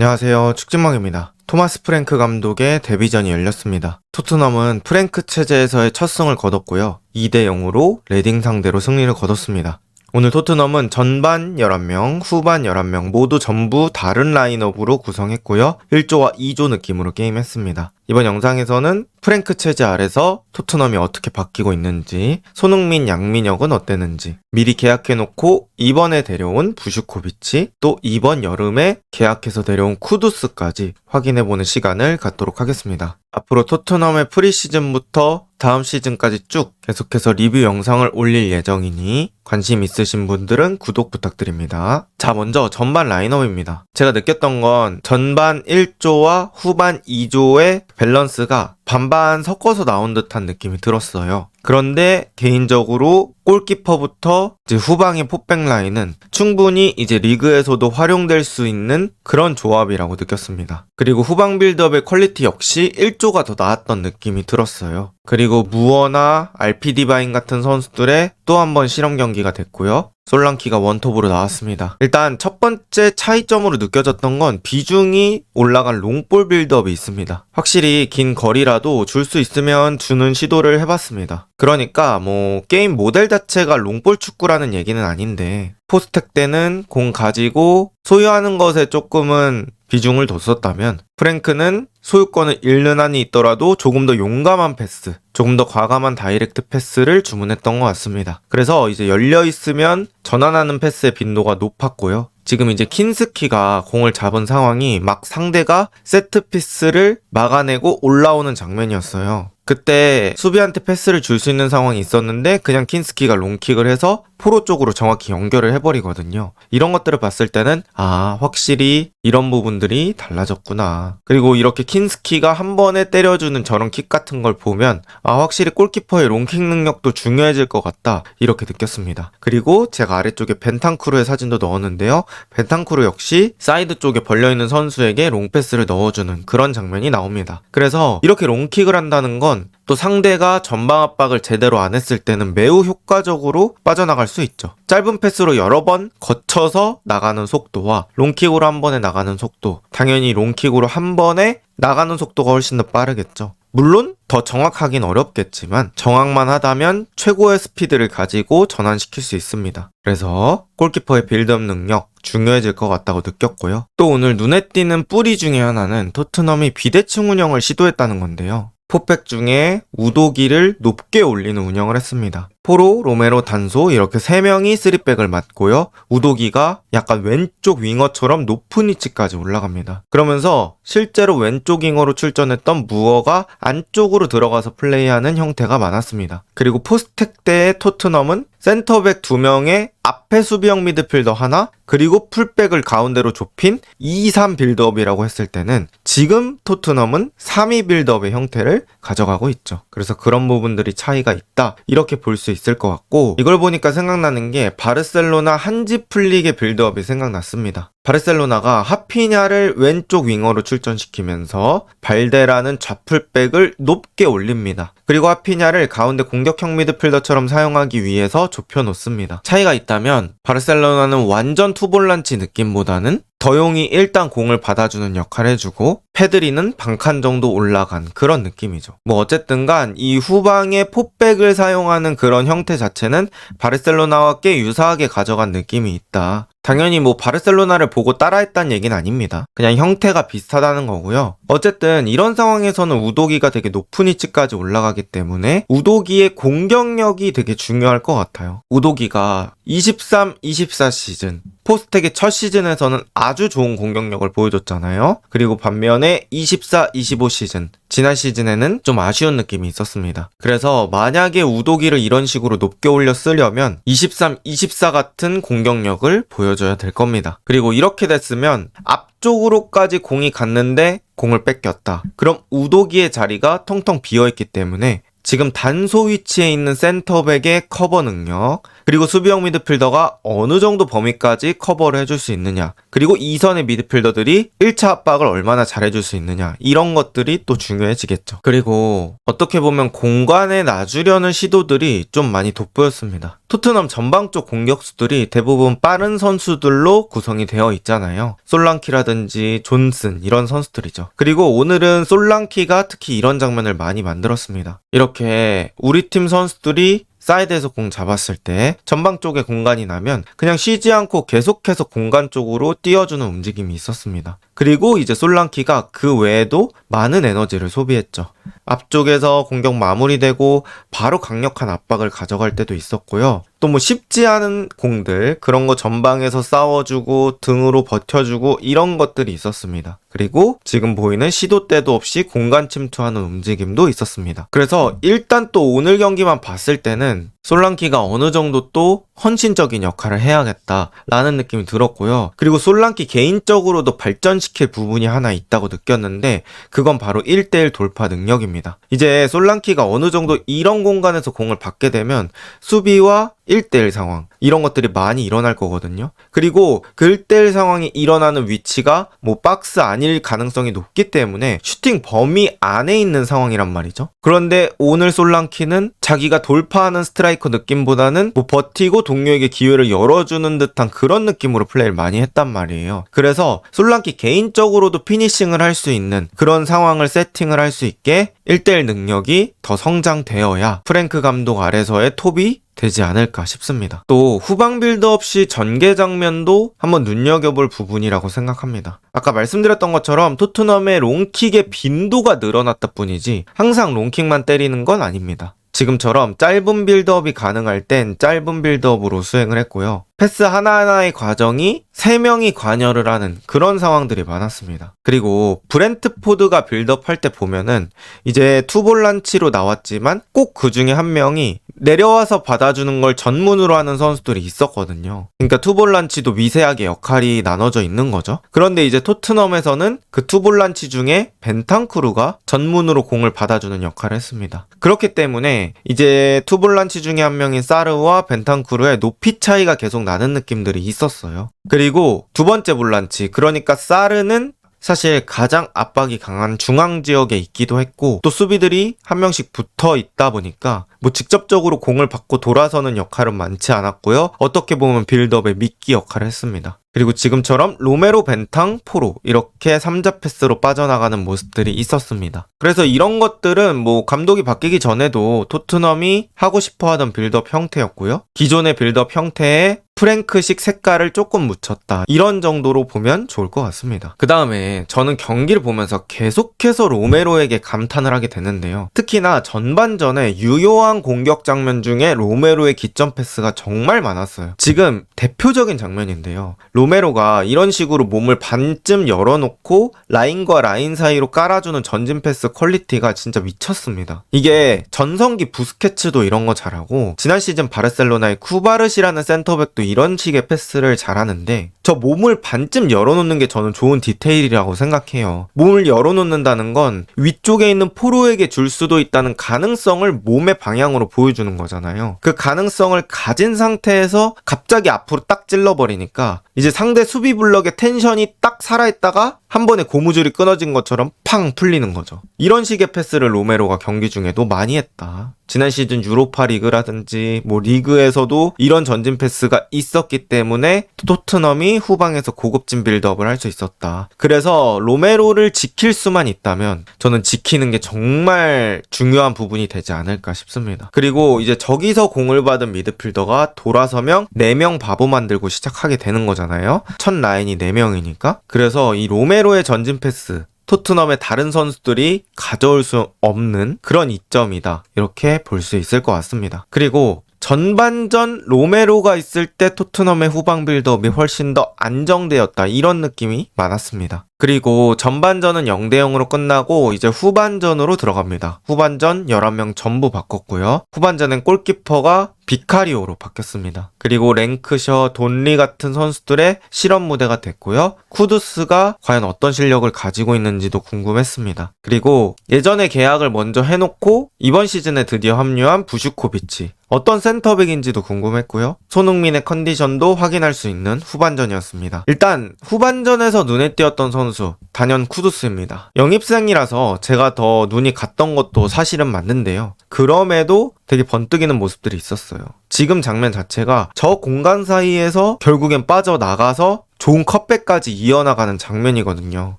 안녕하세요. 축진망입니다. 토마스 프랭크 감독의 데뷔전이 열렸습니다. 토트넘은 프랭크 체제에서의 첫 승을 거뒀고요. 2대 0으로 레딩 상대로 승리를 거뒀습니다. 오늘 토트넘은 전반 11명, 후반 11명 모두 전부 다른 라인업으로 구성했고요. 1조와 2조 느낌으로 게임했습니다. 이번 영상에서는 프랭크 체제 아래서 토트넘이 어떻게 바뀌고 있는지, 손흥민, 양민혁은 어땠는지, 미리 계약해놓고 이번에 데려온 부슈코비치, 또 이번 여름에 계약해서 데려온 쿠두스까지 확인해보는 시간을 갖도록 하겠습니다. 앞으로 토트넘의 프리시즌부터 다음 시즌까지 쭉 계속해서 리뷰 영상을 올릴 예정이니 관심 있으신 분들은 구독 부탁드립니다. 자, 먼저 전반 라인업입니다. 제가 느꼈던 건 전반 1조와 후반 2조의 밸런스가 반반 섞어서 나온 듯한 느낌이 들었어요. 그런데 개인적으로 골키퍼부터 이제 후방의 포백 라인은 충분히 이제 리그에서도 활용될 수 있는 그런 조합이라고 느꼈습니다. 그리고 후방 빌드업의 퀄리티 역시 1조가 더 나았던 느낌이 들었어요. 그리고 무어나 RP디바인 같은 선수들의 또 한 번 실험 경기가 됐고요. 솔랑키가 원톱으로 나왔습니다. 일단 첫 번째 차이점으로 느껴졌던 건 비중이 올라간 롱볼 빌드업이 있습니다. 확실히 긴 거리라도 줄 수 있으면 주는 시도를 해봤습니다. 그러니까 뭐 게임 모델 자체가 롱볼 축구라는 얘기는 아닌데 포스텍 때는 공 가지고 소유하는 것에 조금은 비중을 뒀었다면 프랭크는 소유권을 잃는 한이 있더라도 조금 더 용감한 패스, 조금 더 과감한 다이렉트 패스를 주문했던 것 같습니다. 그래서 이제 열려 있으면 전환하는 패스의 빈도가 높았고요. 지금 이제 킨스키가 공을 잡은 상황이 막 상대가 세트 피스를 막아내고 올라오는 장면이었어요. 그때 수비한테 패스를 줄 수 있는 상황이 있었는데 그냥 킨스키가 롱킥을 해서 포로 쪽으로 정확히 연결을 해버리거든요. 이런 것들을 봤을 때는 아 확실히 이런 부분들이 달라졌구나. 그리고 이렇게 킨스키가 한 번에 때려주는 저런 킥 같은 걸 보면 아 확실히 골키퍼의 롱킥 능력도 중요해질 것 같다 이렇게 느꼈습니다. 그리고 제가 아래쪽에 벤탄쿠르의 사진도 넣었는데요. 벤탄쿠르 역시 사이드 쪽에 벌려있는 선수에게 롱패스를 넣어주는 그런 장면이 나옵니다. 그래서 이렇게 롱킥을 한다는 건또 상대가 전방 압박을 제대로 안 했을 때는 매우 효과적으로 빠져나갈 수 있죠. 짧은 패스로 여러 번 거쳐서 나가는 속도와 롱킥으로 한 번에 나가는 속도. 당연히 롱킥으로 한 번에 나가는 속도가 훨씬 더 빠르겠죠. 물론 더 정확하긴 어렵겠지만 정확만 하다면 최고의 스피드를 가지고 전환시킬 수 있습니다. 그래서 골키퍼의 빌드업 능력 중요해질 것 같다고 느꼈고요. 또 오늘 눈에 띄는 뿌리 중에 하나는 토트넘이 비대칭 운영을 시도했다는 건데요. 포백 중에 우도기를 높게 올리는 운영을 했습니다. 포로, 로메로, 단소 이렇게 세 명이 쓰리백을 맡고요. 우도기가 약간 왼쪽 윙어처럼 높은 위치까지 올라갑니다. 그러면서 실제로 왼쪽 윙어로 출전했던 무어가 안쪽으로 들어가서 플레이하는 형태가 많았습니다. 그리고 포스텍 때의 토트넘은 센터백 두 명의 앞에 수비형 미드필더 하나 그리고 풀백을 가운데로 좁힌 2-3 빌드업이라고 했을 때는 지금 토트넘은 3-2 빌드업의 형태를 가져가고 있죠. 그래서 그런 부분들이 차이가 있다 이렇게 볼 수 있을 것 같고 이걸 보니까 생각나는 게 바르셀로나 한지 플릭의 빌드업이 생각났습니다. 바르셀로나가 하피냐를 왼쪽 윙어로 출전시키면서 발데라는 좌풀백을 높게 올립니다. 그리고 하피냐를 가운데 공격형 미드필더처럼 사용하기 위해서 좁혀 놓습니다. 차이가 있다면 바르셀로나는 완전 투볼란치 느낌보다는 더용이 일단 공을 받아주는 역할을 해주고 패드리는 반칸 정도 올라간 그런 느낌이죠. 뭐 어쨌든 간 이 후방에 포백을 사용하는 그런 형태 자체는 바르셀로나와 꽤 유사하게 가져간 느낌이 있다. 당연히 뭐 바르셀로나를 보고 따라했다는 얘기는 아닙니다. 그냥 형태가 비슷하다는 거고요. 어쨌든 이런 상황에서는 우도기가 되게 높은 위치까지 올라가기 때문에 우도기의 공격력이 되게 중요할 것 같아요. 우도기가 23, 24 시즌 포스텍의 첫 시즌에서는 아주 좋은 공격력을 보여줬잖아요. 그리고 반면에 24, 25 시즌 지난 시즌에는 좀 아쉬운 느낌이 있었습니다. 그래서 만약에 우도기를 이런 식으로 높게 올려 쓰려면 23, 24 같은 공격력을 보여줘야 될 겁니다. 그리고 이렇게 됐으면 앞쪽으로까지 공이 갔는데 공을 뺏겼다. 그럼 우도기의 자리가 텅텅 비어있기 때문에 지금 단소 위치에 있는 센터백의 커버 능력, 그리고 수비형 미드필더가 어느 정도 범위까지 커버를 해줄 수 있느냐. 그리고 2선의 미드필더들이 1차 압박을 얼마나 잘해줄 수 있느냐. 이런 것들이 또 중요해지겠죠. 그리고 어떻게 보면 공간에 놔주려는 시도들이 좀 많이 돋보였습니다. 토트넘 전방 쪽 공격수들이 대부분 빠른 선수들로 구성이 되어 있잖아요. 솔랑키라든지 존슨 이런 선수들이죠. 그리고 오늘은 솔랑키가 특히 이런 장면을 많이 만들었습니다. 이렇게 우리 팀 선수들이 사이드에서 공 잡았을 때 전방 쪽에 공간이 나면 그냥 쉬지 않고 계속해서 공간 쪽으로 띄워주는 움직임이 있었습니다. 그리고 이제 솔랑키가 그 외에도 많은 에너지를 소비했죠. 앞쪽에서 공격 마무리되고 바로 강력한 압박을 가져갈 때도 있었고요. 또 뭐 쉽지 않은 공들 그런 거 전방에서 싸워주고 등으로 버텨주고 이런 것들이 있었습니다. 그리고 지금 보이는 시도 때도 없이 공간 침투하는 움직임도 있었습니다. 그래서 일단 또 오늘 경기만 봤을 때는 솔랑키가 어느 정도 또 헌신적인 역할을 해야겠다라는 느낌이 들었고요. 그리고 솔랑키 개인적으로도 발전시킬 부분이 하나 있다고 느꼈는데 그건 바로 1대1 돌파 능력입니다. 이제 솔랑키가 어느 정도 이런 공간에서 공을 받게 되면 수비와 1대1 상황 이런 것들이 많이 일어날 거거든요. 그리고 그 1대1 상황이 일어나는 위치가 뭐 박스 아닐 가능성이 높기 때문에 슈팅 범위 안에 있는 상황이란 말이죠. 그런데 오늘 솔랑키는 자기가 돌파하는 스트라이커 느낌보다는 뭐 버티고 동료에게 기회를 열어주는 듯한 그런 느낌으로 플레이를 많이 했단 말이에요. 그래서 솔랑키 개인적으로도 피니싱을 할 수 있는 그런 상황을 세팅을 할 수 있게 1대1 능력이 더 성장되어야 프랭크 감독 아래서의 톱이 되지 않을까 싶습니다. 또 후방 빌드업 시 전개 장면도 한번 눈여겨볼 부분이라고 생각합니다. 아까 말씀드렸던 것처럼 토트넘의 롱킥의 빈도가 늘어났다 뿐이지 항상 롱킥만 때리는 건 아닙니다. 지금처럼 짧은 빌드업이 가능할 땐 짧은 빌드업으로 수행을 했고요. 패스 하나하나의 과정이 3명이 관여를 하는 그런 상황들이 많았습니다. 그리고 브렌트포드가 빌드업 할 때 보면은 이제 투볼란치로 나왔지만 꼭 그 중에 한 명이 내려와서 받아주는 걸 전문으로 하는 선수들이 있었거든요. 그러니까 투볼란치도 미세하게 역할이 나눠져 있는 거죠. 그런데 이제 토트넘에서는 그 투볼란치 중에 벤탄크루가 전문으로 공을 받아주는 역할을 했습니다. 그렇기 때문에 이제 투볼란치 중에 한 명인 사르와 벤탄크루의 높이 차이가 계속 나는 느낌들이 있었어요. 그리고 두 번째 볼란치, 그러니까 사르는 사실 가장 압박이 강한 중앙 지역에 있기도 했고 또 수비들이 한 명씩 붙어 있다 보니까 뭐 직접적으로 공을 받고 돌아서는 역할은 많지 않았고요. 어떻게 보면 빌드업의 미끼 역할을 했습니다. 그리고 지금처럼 로메로 벤탕 포로 이렇게 3자 패스로 빠져나가는 모습들이 있었습니다. 그래서 이런 것들은 뭐 감독이 바뀌기 전에도 토트넘이 하고 싶어 하던 빌드업 형태였고요. 기존의 빌드업 형태에 프랭크식 색깔을 조금 묻혔다. 이런 정도로 보면 좋을 것 같습니다. 그 다음에 저는 경기를 보면서 계속해서 로메로에게 감탄을 하게 되는데요. 특히나 전반전에 유효한 공격 장면 중에 로메로의 기점 패스가 정말 많았어요. 지금 대표적인 장면인데요. 로메로가 이런 식으로 몸을 반쯤 열어놓고 라인과 라인 사이로 깔아주는 전진 패스 퀄리티가 진짜 미쳤습니다. 이게 전성기 부스케츠도 이런 거 잘하고 지난 시즌 바르셀로나의 쿠바르시라는 센터백도 이런 식의 패스를 잘하는데 저 몸을 반쯤 열어놓는 게 저는 좋은 디테일이라고 생각해요. 몸을 열어놓는다는 건 위쪽에 있는 포로에게 줄 수도 있다는 가능성을 몸의 방향으로 보여주는 거잖아요. 그 가능성을 가진 상태에서 갑자기 앞으로 딱 찔러버리니까 이제 상대 수비 블럭의 텐션이 딱 살아있다가 한 번에 고무줄이 끊어진 것처럼 팡 풀리는 거죠. 이런 식의 패스를 로메로가 경기 중에도 많이 했다. 지난 시즌 유로파 리그라든지 뭐 리그에서도 이런 전진 패스가 있었기 때문에 토트넘이 후방에서 고급진 빌드업을 할 수 있었다. 그래서 로메로를 지킬 수만 있다면 저는 지키는 게 정말 중요한 부분이 되지 않을까 싶습니다. 그리고 이제 저기서 공을 받은 미드필더가 돌아서면 4명 바보 만들고 시작하게 되는 거잖아요. 첫 라인이 4명이니까. 그래서 이 로메로의 전진 패스 토트넘의 다른 선수들이 가져올 수 없는 그런 이점이다. 이렇게 볼 수 있을 것 같습니다. 그리고 전반전 로메로가 있을 때 토트넘의 후방 빌드업이 훨씬 더 안정되었다. 이런 느낌이 많았습니다. 그리고 전반전은 0대 0으로 끝나고 이제 후반전으로 들어갑니다. 후반전 11명 전부 바꿨고요. 후반전엔 골키퍼가 비카리오로 바뀌었습니다. 그리고 랭크셔, 돈리 같은 선수들의 실험 무대가 됐고요. 쿠두스가 과연 어떤 실력을 가지고 있는지도 궁금했습니다. 그리고 예전에 계약을 먼저 해놓고 이번 시즌에 드디어 합류한 부슈코비치. 어떤 센터백인지도 궁금했고요. 손흥민의 컨디션도 확인할 수 있는 후반전이었습니다. 일단 후반전에서 눈에 띄었던 선수 단연 쿠두스입니다. 영입생이라서 제가 더 눈이 갔던 것도 사실은 맞는데요. 그럼에도 되게 번뜩이는 모습들이 있었어요. 지금 장면 자체가 저 공간 사이에서 결국엔 빠져나가서 좋은 컷백까지 이어나가는 장면이거든요.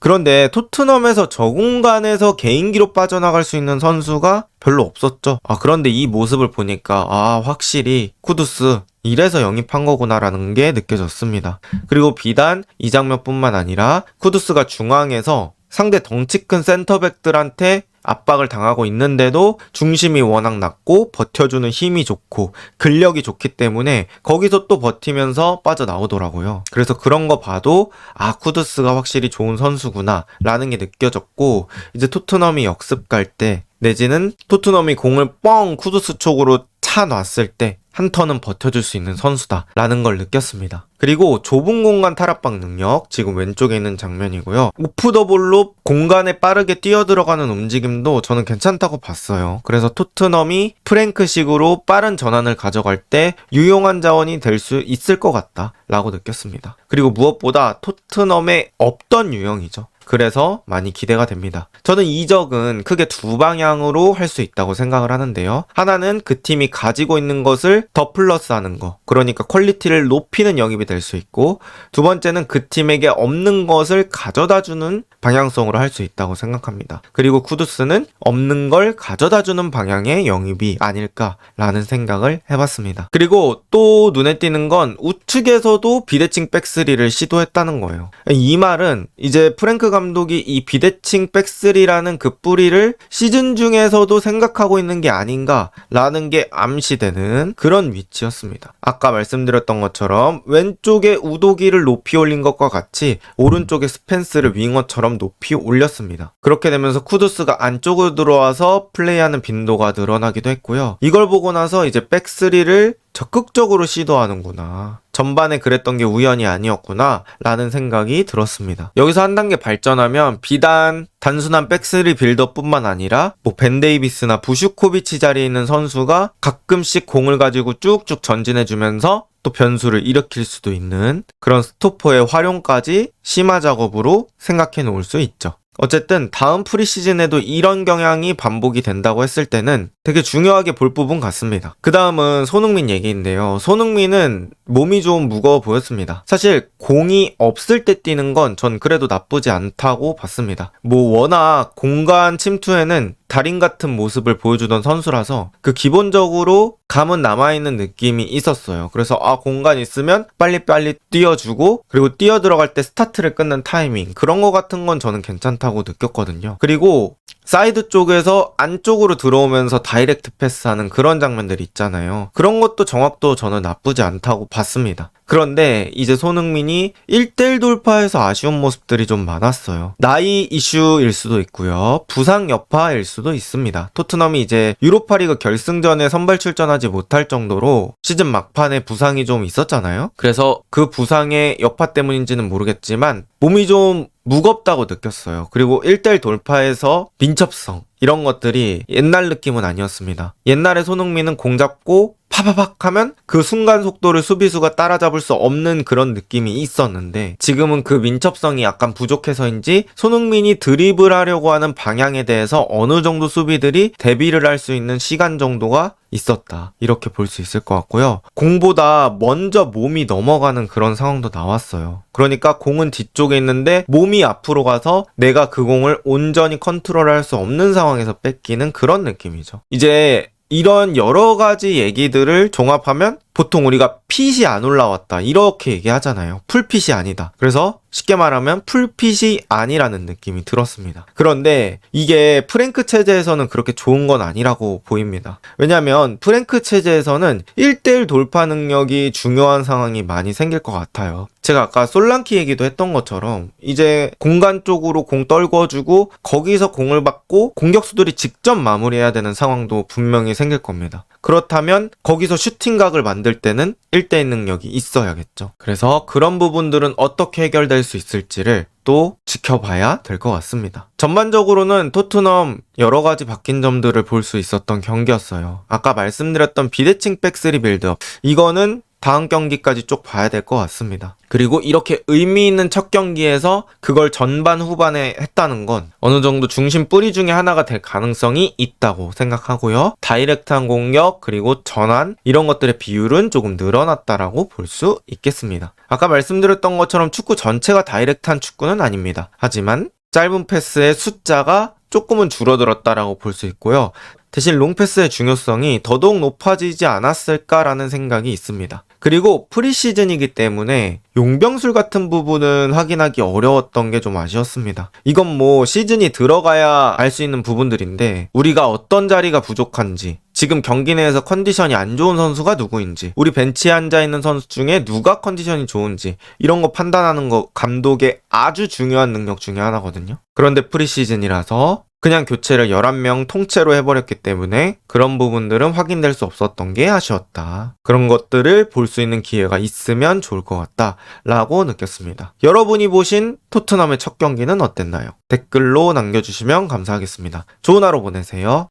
그런데 토트넘에서 저 공간에서 개인기로 빠져나갈 수 있는 선수가 별로 없었죠. 아, 그런데 이 모습을 보니까, 아, 확실히 쿠두스, 이래서 영입한 거구나라는 게 느껴졌습니다. 그리고 비단 이 장면뿐만 아니라 쿠두스가 중앙에서 상대 덩치 큰 센터백들한테 압박을 당하고 있는데도 중심이 워낙 낮고 버텨주는 힘이 좋고 근력이 좋기 때문에 거기서 또 버티면서 빠져나오더라고요. 그래서 그런 거 봐도 아 쿠두스가 확실히 좋은 선수구나 라는 게 느껴졌고 이제 토트넘이 역습 갈 때 내지는 토트넘이 공을 뻥 쿠두스 쪽으로 차 놨을 때 한 턴은 버텨줄 수 있는 선수다라는 걸 느꼈습니다. 그리고 좁은 공간 탈압박 능력 지금 왼쪽에 있는 장면이고요. 오프 더 볼로 공간에 빠르게 뛰어들어가는 움직임도 저는 괜찮다고 봤어요. 그래서 토트넘이 프랭크식으로 빠른 전환을 가져갈 때 유용한 자원이 될 수 있을 것 같다라고 느꼈습니다. 그리고 무엇보다 토트넘에 없던 유형이죠. 그래서 많이 기대가 됩니다. 저는 이적은 크게 두 방향으로 할 수 있다고 생각을 하는데요. 하나는 그 팀이 가지고 있는 것을 더 플러스 하는 거. 그러니까 퀄리티를 높이는 영입이 될 수 있고, 두 번째는 그 팀에게 없는 것을 가져다 주는 방향성으로 할 수 있다고 생각합니다. 그리고 쿠두스는 없는 걸 가져다 주는 방향의 영입이 아닐까라는 생각을 해봤습니다. 그리고 또 눈에 띄는 건 우측에서도 비대칭 백스리를 시도했다는 거예요. 이 말은 이제 프랭크 감독이 이 비대칭 백스리라는 그 뿌리를 시즌 중에서도 생각하고 있는 게 아닌가라는 게 암시되는 그런 위치였습니다. 아까 말씀드렸던 것처럼 왼쪽에 우도기를 높이 올린 것과 같이 오른쪽에 스펜스를 윙어처럼 높이 올렸습니다. 그렇게 되면서 쿠두스가 안쪽으로 들어와서 플레이하는 빈도가 늘어나기도 했고요. 이걸 보고 나서 이제 백스리를 적극적으로 시도하는구나. 전반에 그랬던 게 우연이 아니었구나. 라는 생각이 들었습니다. 여기서 한 단계 발전하면 비단 단순한 백스리 빌더뿐만 아니라 뭐 벤데이비스나 부슈코비치 자리에 있는 선수가 가끔씩 공을 가지고 쭉쭉 전진해주면서 또 변수를 일으킬 수도 있는 그런 스토퍼의 활용까지 심화 작업으로 생각해 놓을 수 있죠. 어쨌든 다음 프리시즌에도 이런 경향이 반복이 된다고 했을 때는 되게 중요하게 볼 부분 같습니다. 그 다음은 손흥민 얘기인데요. 손흥민은 몸이 좀 무거워 보였습니다. 사실 공이 없을 때 뛰는 건 전 그래도 나쁘지 않다고 봤습니다. 뭐 워낙 공간 침투에는 달인 같은 모습을 보여주던 선수라서 그 기본적으로 감은 남아있는 느낌이 있었어요. 그래서 아 공간 있으면 빨리빨리 뛰어주고 그리고 뛰어 들어갈 때 스타트를 끊는 타이밍 그런 거 같은 건 저는 괜찮다고 느꼈거든요. 그리고 사이드 쪽에서 안쪽으로 들어오면서 다이렉트 패스하는 그런 장면들 있잖아요. 그런 것도 정확도 저는 나쁘지 않다고 봤습니다. 그런데 이제 손흥민이 1대1 돌파에서 아쉬운 모습들이 좀 많았어요. 나이 이슈일 수도 있고요. 부상 여파일 수도 있습니다. 토트넘이 이제 유로파리그 결승전에 선발 출전하지 못할 정도로 시즌 막판에 부상이 좀 있었잖아요. 그래서 그 부상의 여파 때문인지는 모르겠지만 몸이 좀 무겁다고 느꼈어요. 그리고 1대1 돌파에서 민첩성 이런 것들이 옛날 느낌은 아니었습니다. 옛날에 손흥민은 공 잡고 파바박 하면 그 순간 속도를 수비수가 따라잡을 수 없는 그런 느낌이 있었는데 지금은 그 민첩성이 약간 부족해서인지 손흥민이 드리블 하려고 하는 방향에 대해서 어느 정도 수비들이 대비를 할 수 있는 시간 정도가 있었다. 이렇게 볼 수 있을 것 같고요. 공보다 먼저 몸이 넘어가는 그런 상황도 나왔어요. 그러니까 공은 뒤쪽에 있는데 몸이 앞으로 가서 내가 그 공을 온전히 컨트롤할 수 없는 상황에서 뺏기는 그런 느낌이죠. 이제 이런 여러 가지 얘기들을 종합하면 보통 우리가 핏이 안 올라왔다 이렇게 얘기하잖아요. 풀핏이 아니다. 그래서 쉽게 말하면 풀핏이 아니라는 느낌이 들었습니다. 그런데 이게 프랭크 체제에서는 그렇게 좋은 건 아니라고 보입니다. 왜냐하면 프랭크 체제에서는 1대1 돌파 능력이 중요한 상황이 많이 생길 것 같아요. 제가 아까 솔랑키 얘기도 했던 것처럼 이제 공간 쪽으로 공 떨궈주고 거기서 공을 받고 공격수들이 직접 마무리해야 되는 상황도 분명히 생길 겁니다. 그렇다면 거기서 슈팅각을 만들 때는 1대1 능력이 있어야겠죠. 그래서 그런 부분들은 어떻게 해결될 수 있을지를 또 지켜봐야 될 것 같습니다. 전반적으로는 토트넘 여러 가지 바뀐 점들을 볼 수 있었던 경기였어요. 아까 말씀드렸던 비대칭 백스리 빌드업. 이거는 다음 경기까지 쭉 봐야 될 것 같습니다. 그리고 이렇게 의미 있는 첫 경기에서 그걸 전반 후반에 했다는 건 어느 정도 중심 뿌리 중에 하나가 될 가능성이 있다고 생각하고요. 다이렉트한 공격 그리고 전환 이런 것들의 비율은 조금 늘어났다라고 볼 수 있겠습니다. 아까 말씀드렸던 것처럼 축구 전체가 다이렉트한 축구는 아닙니다. 하지만 짧은 패스의 숫자가 조금은 줄어들었다라고 볼 수 있고요. 대신 롱패스의 중요성이 더더욱 높아지지 않았을까라는 생각이 있습니다. 그리고 프리시즌이기 때문에 용병술 같은 부분은 확인하기 어려웠던 게 좀 아쉬웠습니다. 이건 뭐 시즌이 들어가야 알 수 있는 부분들인데 우리가 어떤 자리가 부족한지 지금 경기 내에서 컨디션이 안 좋은 선수가 누구인지 우리 벤치에 앉아 있는 선수 중에 누가 컨디션이 좋은지 이런 거 판단하는 거 감독의 아주 중요한 능력 중에 하나거든요. 그런데 프리시즌이라서 그냥 교체를 11명 통째로 해버렸기 때문에 그런 부분들은 확인될 수 없었던 게 아쉬웠다. 그런 것들을 볼 수 있는 기회가 있으면 좋을 것 같다. 라고 느꼈습니다. 여러분이 보신 토트넘의 첫 경기는 어땠나요? 댓글로 남겨주시면 감사하겠습니다. 좋은 하루 보내세요.